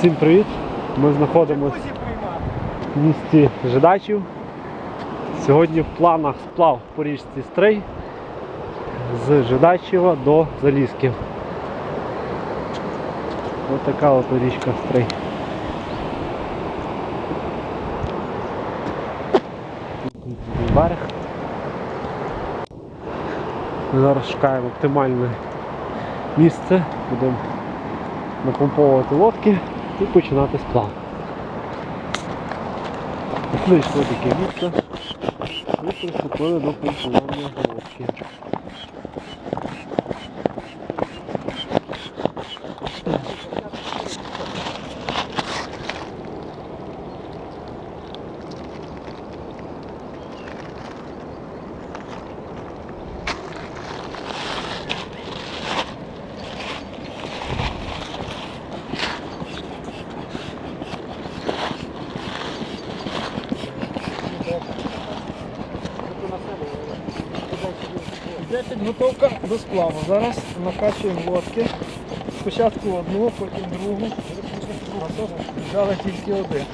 Всім привіт! Ми знаходимося в місті Жидачів. Сьогодні в планах сплав по річці Стрий з Жидачева до Залізків. Ось така от річка Стрий. Берег. Ми зараз шукаємо оптимальне місце, будемо напомповувати лодки і починати сплав. Знайшли таке місце і приступили до помпування лодки. Йде підготовка до сплаву. Зараз накачуємо лодки. Спочатку одну, потім другу. А то взяли тільки один.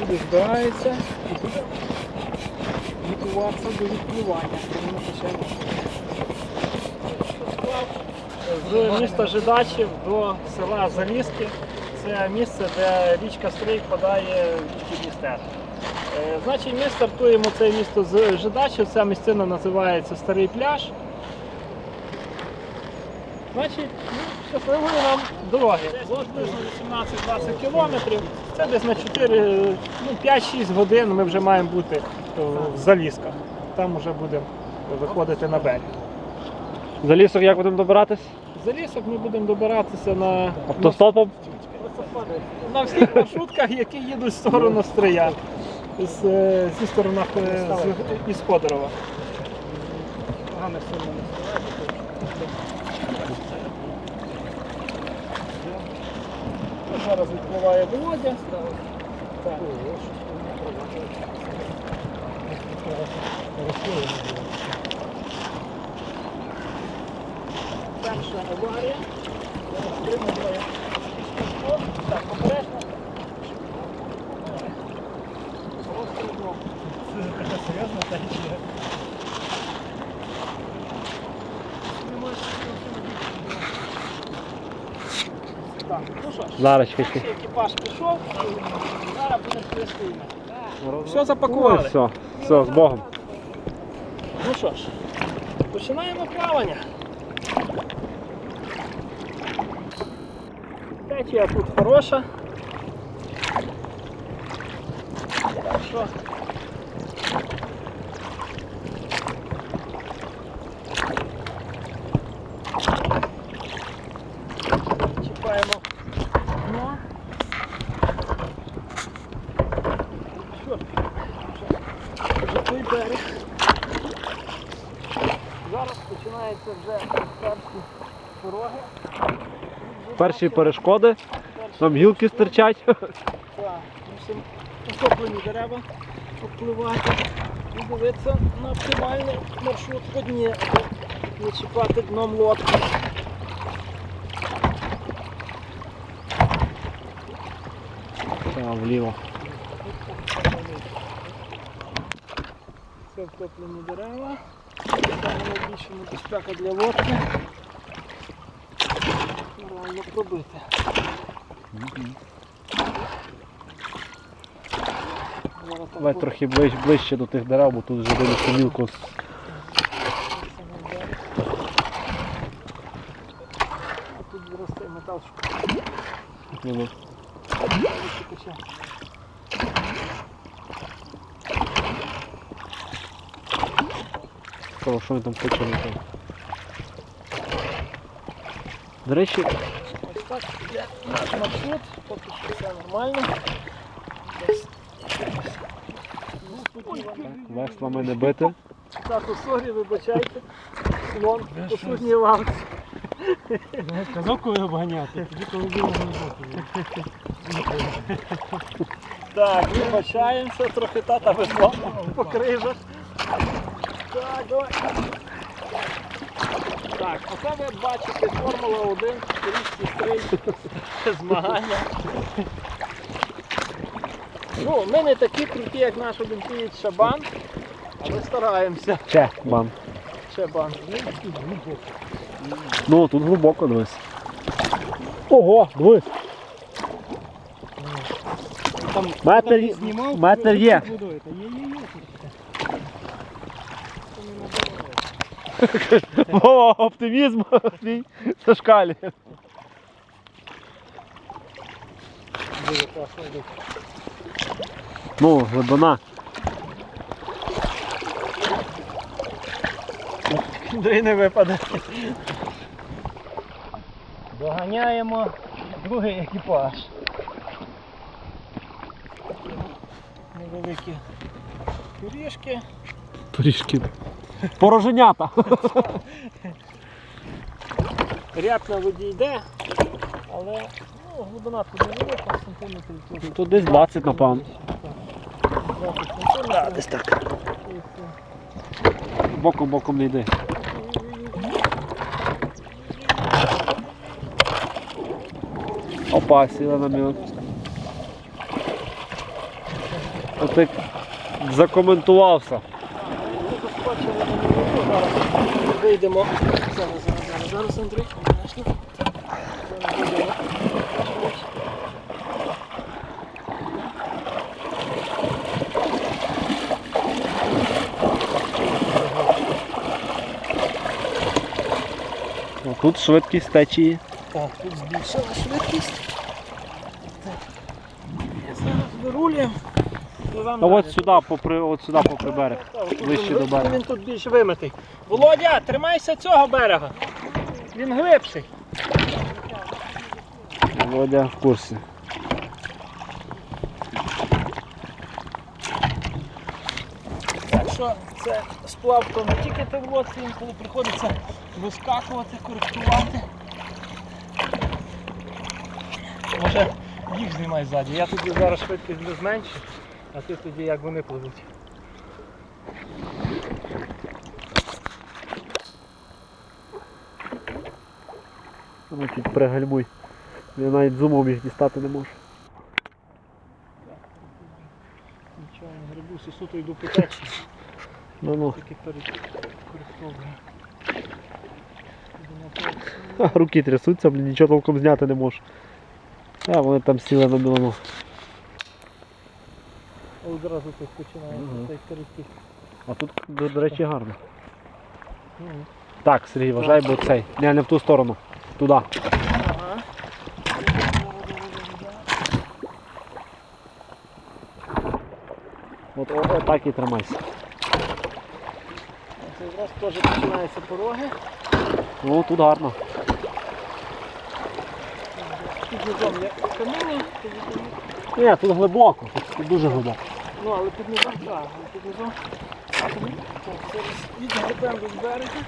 Люди збираються і буде готуватися до відпливання. З міста Жидачів до села Залізки. Це місце, де річка Стрий впадає в річку Дністер. Е, Значить, ми стартуємо це місто з Жидачів, ця місцина називається Старий пляж. Значить, ну, щасливої нам дороги. Десь приблизно 18-20 кілометрів. Це десь на 4, ну, 5-6 годин ми вже маємо бути е, в Залізках. Там вже будемо виходити на берег. За лісок як будемо добиратись? За лісок ми будемо добиратися на, Автостопом? на всіх маршрутках, які їдуть в сторону Стрия. З, е, зі сторони е, з, із Ходорова. Погано сильно не Зараз відпливає Володя. Так. Перша аварія. Так, обережно. Розстрілно. Це така серйозна течія. Так, ну що ж, Зараз екіпаж пішов, зараз буде перестійно. Все запакували. все, все, з Богом. Ну що ж, починаємо плавання. Течія тут хороша. Так що чіпаємо дно. Що? Вже той берег. Зараз починаються вже перші пороги. Перші перешкоди, нам гілки стирчать. Так, мусимо дерева впливати і дивитися на оптимальний маршрут по дні, не чіпати дном лодки. Вліво. Це втоплені дерева. Найбільша небезпека для лодки. Реально пробити. Давай трохи ближче, ближче до тих дерев, бо тут вже дивишся мілко. Тут росте метал, Ну, ну. що він там хоче не там. До речі, Ось так наш маршрут, поки що все нормально. Десь. Ну, тут є- веслами не сорі, вибачайте. Слон, посудній лавці. Я сказав, коли обганяти, тоді коли було Так, вибачаємося, трохи тата весло по крижах. Так, давай. Так, оце ви бачите Формула 1, річці стрий, змагання. Ну, ми не такі круті, як наш олімпієць Шабан, але стараємося. Че, бан. Шабан. Ну, тут глибоко дивись. Ого, дивись. Там Метр, там знімав, метр є. водою. Та є, є, є. О, оптимізм твій зашкалює. Дуже класно йде. Ну, глибина. Да і не випаде. Доганяємо другий екіпаж. Невеликі пиріжки. Пиріжки. Пороженята. Ряд на воді йде, але ну, глибина тут невелика, сантиметрів тут. Тут десь 20, напевно. 20 сантиметрів. Десь так. Боком боком не йди. Опа, сіла на мілок. Ти закоментувався. Скочили на минуту, зараз вийдемо. Зараз, зараз, зараз, зараз, Андрій, обережно. Зараз вийдемо. Тут швидкість течії. Так, тут збільшила швидкість. Так. Зараз вирулюємо. Пливемо от сюди, попри, от сюди попри берег. Вище до берега. Він тут більш вимитий. Володя, тримайся цього берега. Він глибший. Володя в курсі. Так що це сплав то не тільки ти в лодці, інколи приходиться вискакувати, коректувати. Може їх знімай ззаді. Я тоді зараз швидкість не зменшу, а ти тоді як вони пливуть. Чуть пригальмуй. Я навіть зумом їх дістати не можу. Нічого не грибуся, суто йду по течії. Ну ну. Тільки перекористовую. Руки трясуться, блін, нічого толком зняти не можу. А, вони там сіли на мілину. Одразу тут починається Мгм. цей коректив. А тут, до, до речі, гарно. Мгм. Так, Сергій, вважай, бо цей. Не, не в ту сторону. Туди. Ага. От, о, о, так і тримайся. Це якраз теж починаються пороги. Ну, тут гарно. Під низом є каміння, під низом- Ні, тут глибоко, тут, тут дуже глибоко. ну але під низом так, але під низом. Так, зараз відгребемо від берега.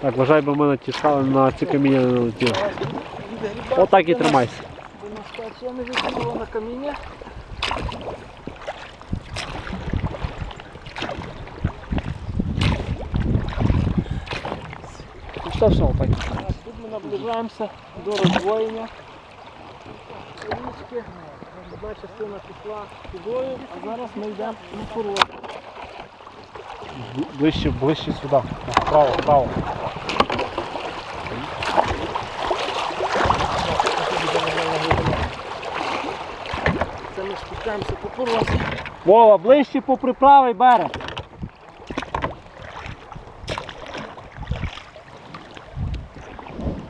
Так, вважай, бо ми натішали на ці каміння не налетіли. Зараз відгрібати Отак і до нас- тримайся. До нас течія не відкинула на каміння. Ну що, що, так. Так, Тут ми наближаємося до роздвоєння річки. Одна частина пішла сюдою, а зараз ми йдемо на порог. Ближче, ближче сюди. Вправо, вправо. Це ми спускаємося по порозі. Вова, ближче попри правий берег.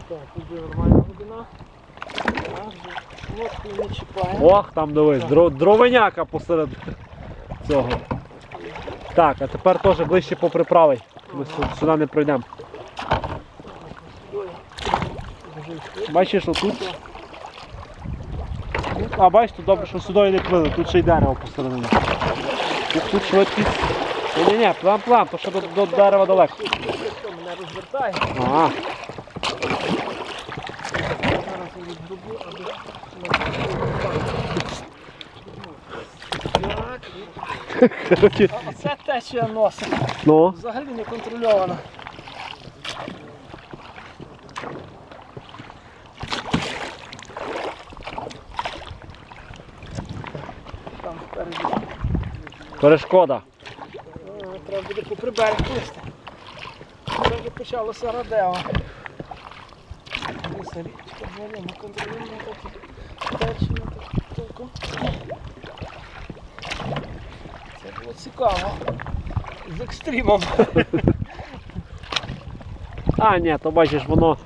Так, тут буде нормальна глибина. Ох, там дивись, дро- дровеняка посеред цього. Так, а тепер теж ближче попри правий. Ми сюди не пройдемо. Бачиш, отут. А бачиш, тут добре, що сюди не плили, тут ще й дерево посередині. Тут, тут швидкість. Ні, ні, план, план, то що до, до дерева далеко. Швидко розвертає. Ага під аби Так. Короче. А оце течія носа. Ну. Взагалі не контрольована. Там впереді. Перешкода. Е, треба буде поприберегти. плисти. Це вже почалося радео. Річка ми контролюємо такі течії таку. Це було цікаво. З екстримом. А, ні, то бачиш, воно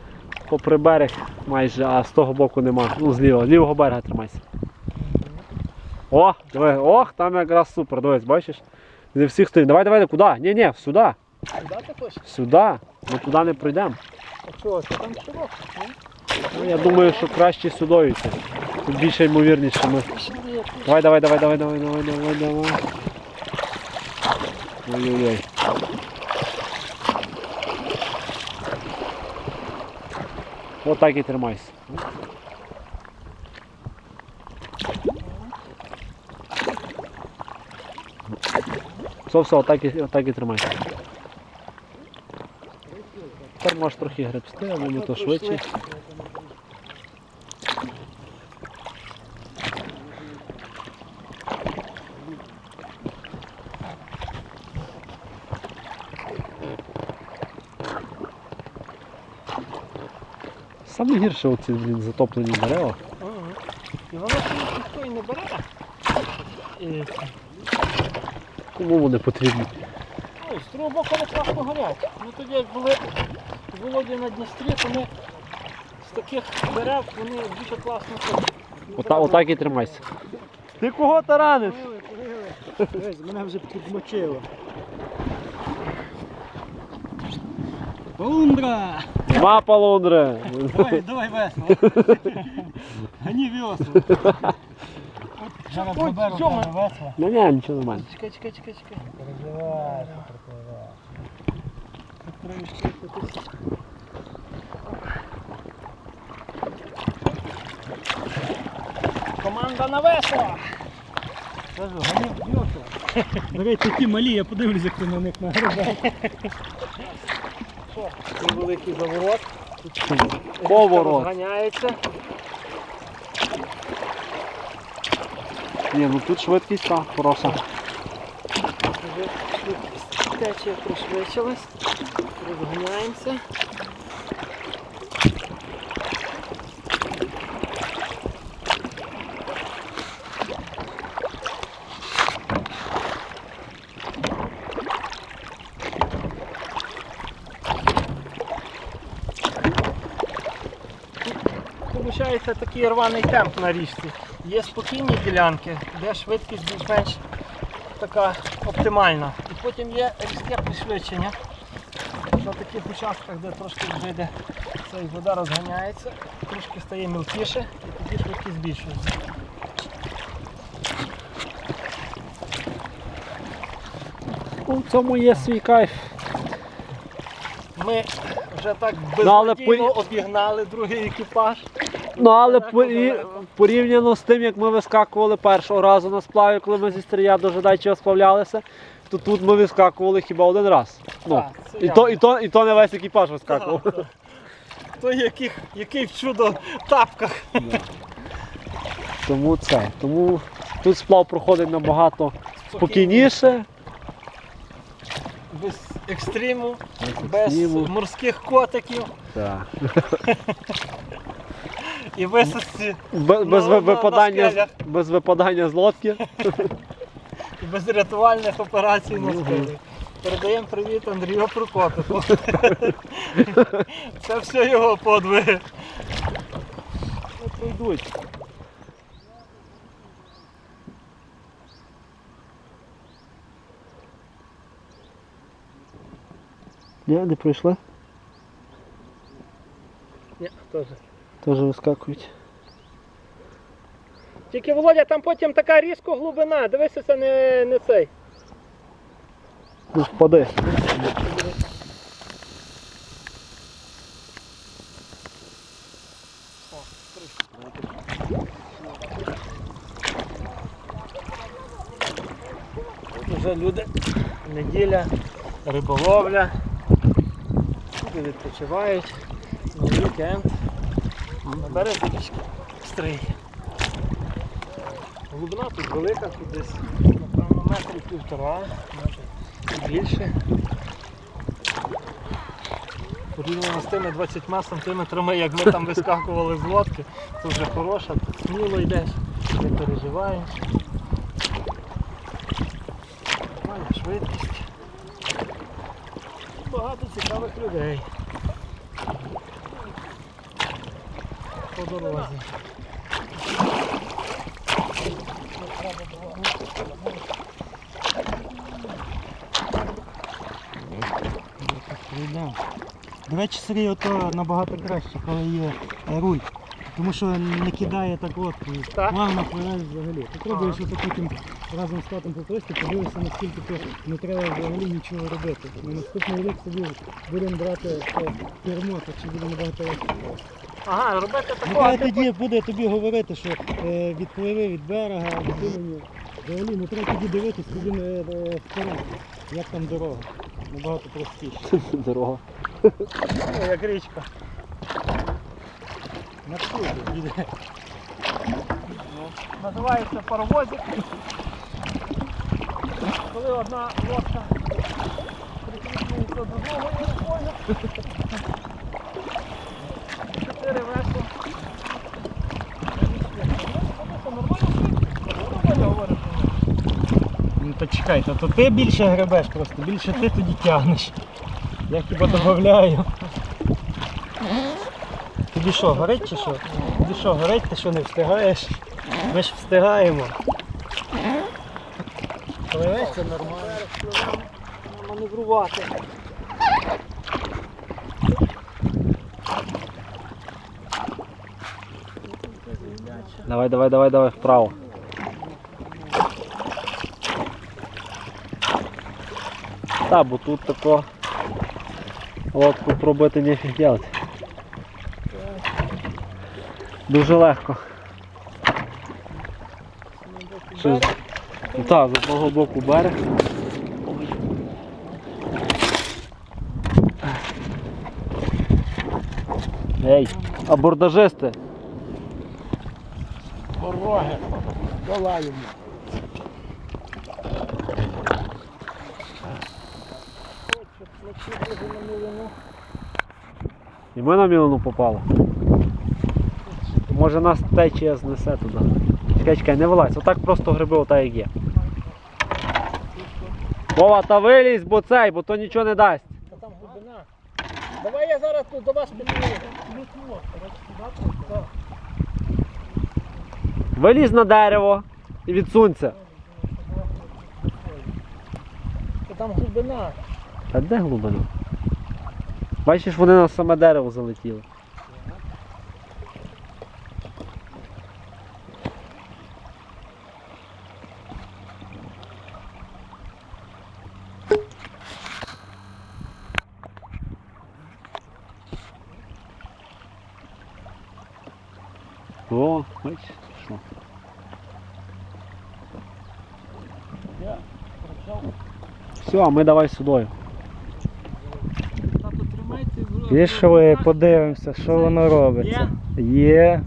попри берег майже, а з того боку нема. Ну, з лівого, лівого берега тримайся. О, диви, ох, там якраз супер, дивись, бачиш? Зі всіх сторін. Давай, давай, куди? Ні, ні, сюди. Куди ти хочеш? Сюди. Ми туди не прийдемо. А чого? Це там широко. Ну, я думаю, що краще сюди. Тут більше ймовірніше, ми. Давай, давай, давай, давай, давай, давай, давай, давай. Ой-ой-ой. От так і тримайся. Все, все, отак і, отак і тримайся. Тепер можеш трохи гребсти, але ми то швидше. Саме гірше оці блін, затоплені дерева. Ага. І воно ніхто і не бере. І, Кому вони потрібні? ну, з другого боку вони класно горять. Ми тоді як були в Володі на Дністрі, то ми з таких дерев вони дуже класно ходять. Ота, отак і тримайся. Ти кого тараниш? Дивись, мене вже підмочило. Полундра! Нема полундри. Давай, давай весело. Гані весело. Зараз поберу весело. Ну ні, нічого нормально. Чекай, чекай, чекай, чекай. Переживай, якось. Команда на весело! Кажу, гані весело. Диви, такі малі, я подивлюсь, як ти на них нагребе. Це великий заворот. Поворот. Розганяється. Ні, ну тут швидкість та хороша. Швидкість течія пришвидшилась. Розганяємося. Виходить такий рваний темп на річці. Є спокійні ділянки, де швидкість більш-менш така оптимальна. І потім є різке пришвидшення. На таких участках, де трошки вже йде цей вода розганяється, трошки стає мілкіше і тоді швидкість збільшується. В цьому є свій кайф. Ми вже так Ну, безнадійно обігнали другий екіпаж. Ну але порі- порівняно з тим, як ми вискакували першого разу на сплаві, коли ми зі стрія до Жидачого сплавлялися, то тут ми вискакували хіба один раз. Ну, Так, це і, то, і, то, і то не весь екіпаж вискакував. Так, так. Яких, який в чудо тапках. Тому це. Тому тут сплав проходить набагато спокійніше. Без екстриму, Без без екстриму. морських котиків Так. і висадці, Бе- Без, На- на- на випадання, скелях. без випадання з лодки. і без рятувальних операцій на скелі. Передаємо привіт Андрію Прокопику. Це все його подвиги. Ну, пройдуть. Ні, не пройшли. Ні, теж. Теж вискакують. Тільки Володя, там потім така різко глибина, дивися, це не, не цей. Ну, впади. Тут вже люди, неділя, риболовля, люди відпочивають на вікенд на березі річки Стрий. Глибина тут велика, тут десь напевно метрів півтора, може більше. Порівняно з тими 20 сантиметрами, як ми там вискакували з лодки, це вже хороша, тут сміло йдеш, не переживаєш. Нормальна швидкість. Багато цікавих людей. По дорозі. До речі, Сергій, ото набагато краще, коли є е, руль. Тому що не кидає так от і Так. плавно пливеш взагалі. Попробуєш ото потім разом з татом поплисти, подивишся, наскільки то не треба взагалі нічого робити. На наступний рік собі будемо брати це кермо, так що буде набагато легше. Ага, робити Ну, такого. хай типу- тоді буде тобі говорити, що е, відпливи від берега, відпливені. Взагалі не треба тоді дивитися, тоді е, е, вперед, як там дорога. Набагато простіше. Дорога. Ну, як річка. Навсюди їде. Називається паровозик. Коли одна лодка прикріплюється до другої. Чотири весла. Ну то чекай, то, то ти більше гребеш просто, більше ти тоді тягнеш. Я хіба додаю. Тобі що, горить чи що? Тобі що, горить, ти що не встигаєш? Ми ж встигаємо. Пливеш, це нормально. Маневрувати. Давай, давай, давай, давай, вправо. Та, бо тут тако лодку пробити нефіг делать. Дуже легко. Що Ну, Так, з одного боку берег. Ей, абордажисти! Дороги. Долаємо. І ми на мілину попали. Може нас течія знесе туди. Чекай, чекай, не вилазь, отак просто гриби отак як є. Вова, та вилізь, бо цей, бо то нічого не дасть. Та там глибина. Давай я зараз тут до вас підійду. Вилізь на дерево і відсунься. Та там глибина. А де глибина? Бачиш, вони на саме дерево залетіли. О, бачиш, що? Все, а ми давай сюди. Пішли, подивимося, що воно робиться. Є.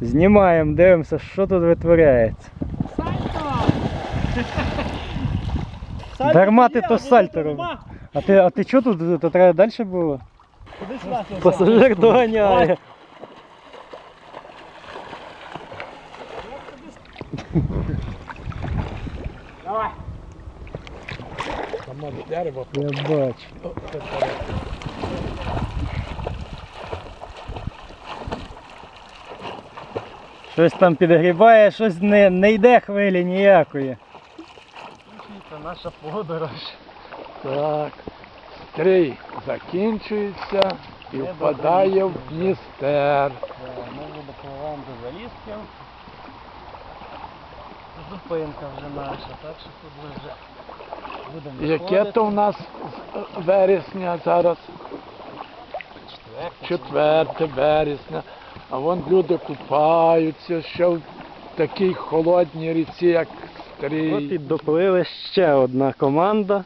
Знімаємо, дивимося, що тут витворяється. Сальто! Дарма ти то сальто робиш. А ти, а ти чого тут? То треба далі було? Пасажир доганяє. Давай. Там може дерево. Я бачу. Щось там підгрібає, щось не, не йде хвилі ніякої. Це наша подорож. Так, стрій закінчується і впадає в Дністер. Ми вже допливаємо до залізків. Зупинка вже наша, так що тут ми вже будемо Яке то в нас з- вересня зараз? 4 вересня. А вон люди купаються ще в такій холодній ріці, як От і стрій. доплили ще одна команда.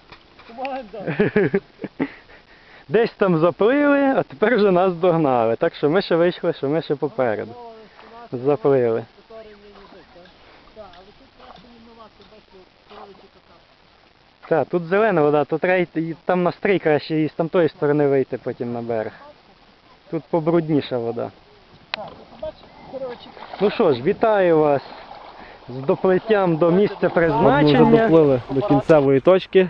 Команда. Десь там заплили, а тепер вже нас догнали. Так що ми ще вийшли, що ми ще попереду. Заплили. Так, але Так, тут зелена вода, тут треба йти- там на стрій краще і з тамтої сторони вийти потім на берег. Тут побрудніша вода. Ну що ж, вітаю вас з доплиттям до місця От ми вже доплили до кінцевої точки.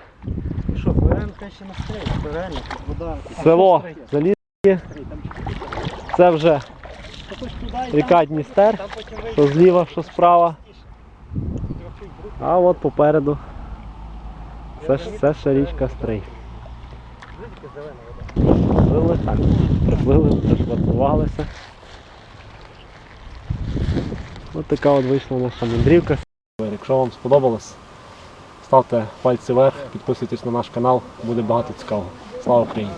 Ну що, беремо краще на стрій, реально, тут вода. Село Залізьке. Це вже ріка Дністер, що зліва, що справа. А от попереду. Це, ж- ще річка Стрий. Плили так. Приплили, пришвартувалися. Ось така от вийшла наша мандрівка. Якщо вам сподобалось, ставте пальці вверх, підписуйтесь на наш канал, буде багато цікавого. Слава Україні!